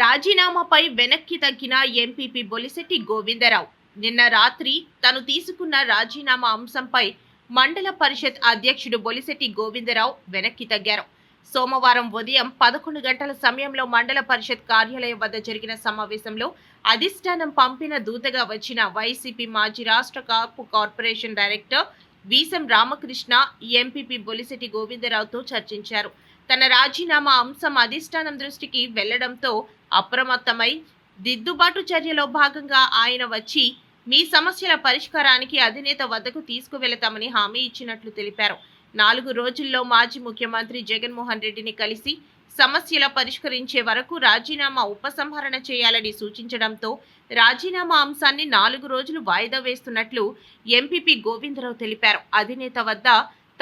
రాజీనామాపై వెనక్కి తగ్గిన ఎంపీపీ బొలిశెట్టి గోవిందరావు. నిన్న రాత్రి తను తీసుకున్న రాజీనామా అంశంపై మండల పరిషత్ అధ్యక్షుడు బొలిశెట్టి గోవిందరావు వెనక్కి తగ్గారు. సోమవారం ఉదయం పదకొండు గంటల సమయంలో మండల పరిషత్ కార్యాలయం వద్ద జరిగిన సమావేశంలో అధిష్టానం పంపిన దూతగా వచ్చిన వైసీపీ మాజీ రాష్ట్ర Kapu corporation director Veesam Ramakrishna MPP Bolisetti గోవిందరావుతో చర్చించారు. తన రాజీనామా అంశం అధిష్టానం దృష్టికి వెళ్ళడంతో అప్రమత్తమై దిద్దుబాటు చర్యలో భాగంగా ఆయన వచ్చి మీ సమస్యల పరిష్కారానికి అధినేత వద్దకు తీసుకువెళతామని హామీ ఇచ్చినట్లు తెలిపారు. నాలుగు రోజుల్లో మాజీ ముఖ్యమంత్రి జగన్మోహన్ రెడ్డిని కలిసి సమస్యల పరిష్కరించే వరకు రాజీనామా ఉపసంహరణ చేయాలని సూచించడంతో రాజీనామా అంశాన్ని నాలుగు రోజులు వాయిదా వేస్తున్నట్లు ఎంపీపీ గోవిందరావు తెలిపారు. అధినేత వద్ద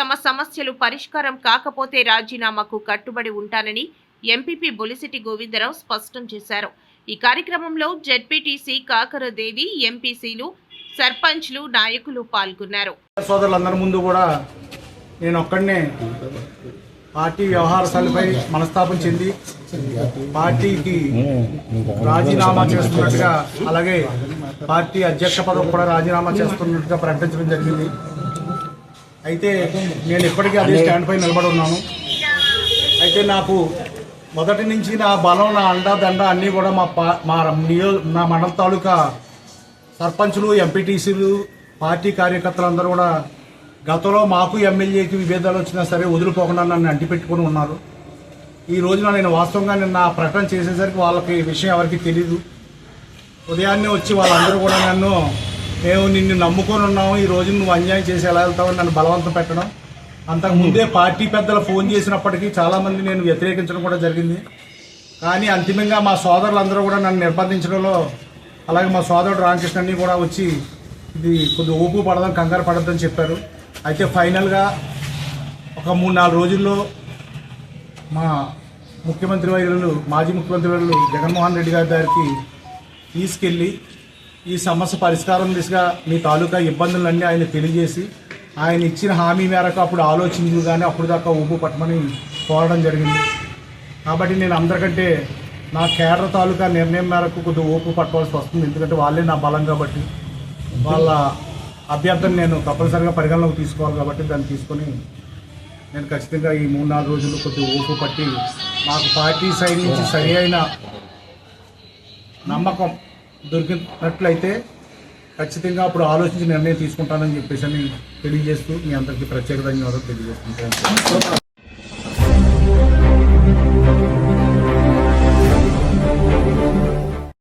తమ సమస్యలు పరిష్కారం కాకపోతే రాజీనామాకు కట్టుబడి ఉంటానని ఎంపీపీ బొలిసిటి గోవిందరావు స్పష్టం చేశారు. ఈ కార్యక్రమంలో జెడ్పీటీసీ కాకరదేవి ఎంపీసీలు సర్పంచ్లు నాయకులు పాల్గొన్నారు. సోదరులందరి ముందు కూడా నేను ఒక్కడనే పార్టీ వ్యవహారశాలపై మనస్తాపం చెంది పార్టీకి రాజీనామా చేస్తున్నట్టుగా అలాగే పార్టీ అధ్యక్ష పదవి కూడా రాజీనామా చేస్తున్నట్టుగా ప్రకటించడం జరిగింది. అయితే నేను ఇప్పటికీ అదే స్టాండ్ పై నిలబడి ఉన్నాను. అయితే నాకు మొదటి నుంచి నా బలం నా అండా దండ అన్నీ కూడా మా పా మా నియో నా మండల తాలూకా సర్పంచులు ఎంపీటీసీలు పార్టీ కార్యకర్తలందరూ కూడా గతంలో మాకు ఎమ్మెల్యేకి విభేదాలు వచ్చినా సరే వదిలిపోకుండా నన్ను అంటిపెట్టుకుని ఉన్నారు. ఈ రోజున నేను వాస్తవంగా నిన్న ప్రకటన చేసేసరికి వాళ్ళకి విషయం ఎవరికి తెలియదు ఉదయాన్నే వచ్చి వాళ్ళందరూ కూడా నన్ను మేము నిన్ను నమ్ముకొని ఉన్నాము. ఈ రోజు నువ్వు అన్యాయం చేసి ఎలా వెళ్తావని నన్ను బలవంతం పెట్టడం. అంతకు ముందే పార్టీ పెద్దలు ఫోన్ చేసినప్పటికీ చాలామంది నేను వ్యతిరేకించడం కూడా జరిగింది. కానీ అంతిమంగా మా సోదరులందరూ కూడా నన్ను నిర్బంధించడంలో అలాగే మా సోదరుడు రామకృష్ణని కూడా వచ్చి ఇది కొద్దిగా ఊపు పడదని కంగారు పడద్దని చెప్పారు. అయితే ఫైనల్గా ఒక మూడు నాలుగు రోజుల్లో మా ముఖ్యమంత్రి వైద్యులు మాజీ ముఖ్యమంత్రి వైద్యులు జగన్మోహన్ రెడ్డి గారి దగ్గరికి తీసుకెళ్ళి ఈ సమస్య పరిష్కారం దిశగా మీ తాలూకా ఇబ్బందులన్నీ ఆయన తెలియజేసి ఆయన ఇచ్చిన హామీ మేరకు అప్పుడు ఆలోచించు కానీ అప్పుడు దాకా ఊపు పట్టమని కోరడం జరిగింది. కాబట్టి నేను అందరికంటే నా కేడర్ తాలూకా నిర్ణయం మేరకు కొద్దిగా ఊపు పట్టవలసి వస్తుంది. ఎందుకంటే వాళ్ళే నా బలం కాబట్టి వాళ్ళ అభ్యర్థన నేను తప్పనిసరిగా పరిగణలోకి తీసుకోవాలి కాబట్టి దాన్ని తీసుకొని నేను ఖచ్చితంగా ఈ మూడు నాలుగు రోజులు కొద్దిగా ఊపు పట్టి మాకు పార్టీ సైడ్ నుంచి సరి అయిన నమ్మకం దొరికినట్లయితే ఖచ్చితంగా అప్పుడు ఆలోచించి నిర్ణయం తీసుకుంటానని చెప్పేసి అని తెలియజేస్తూ మీ అందరికీ ప్రత్యేక ధన్యవాదాలు తెలియజేస్తుంటాను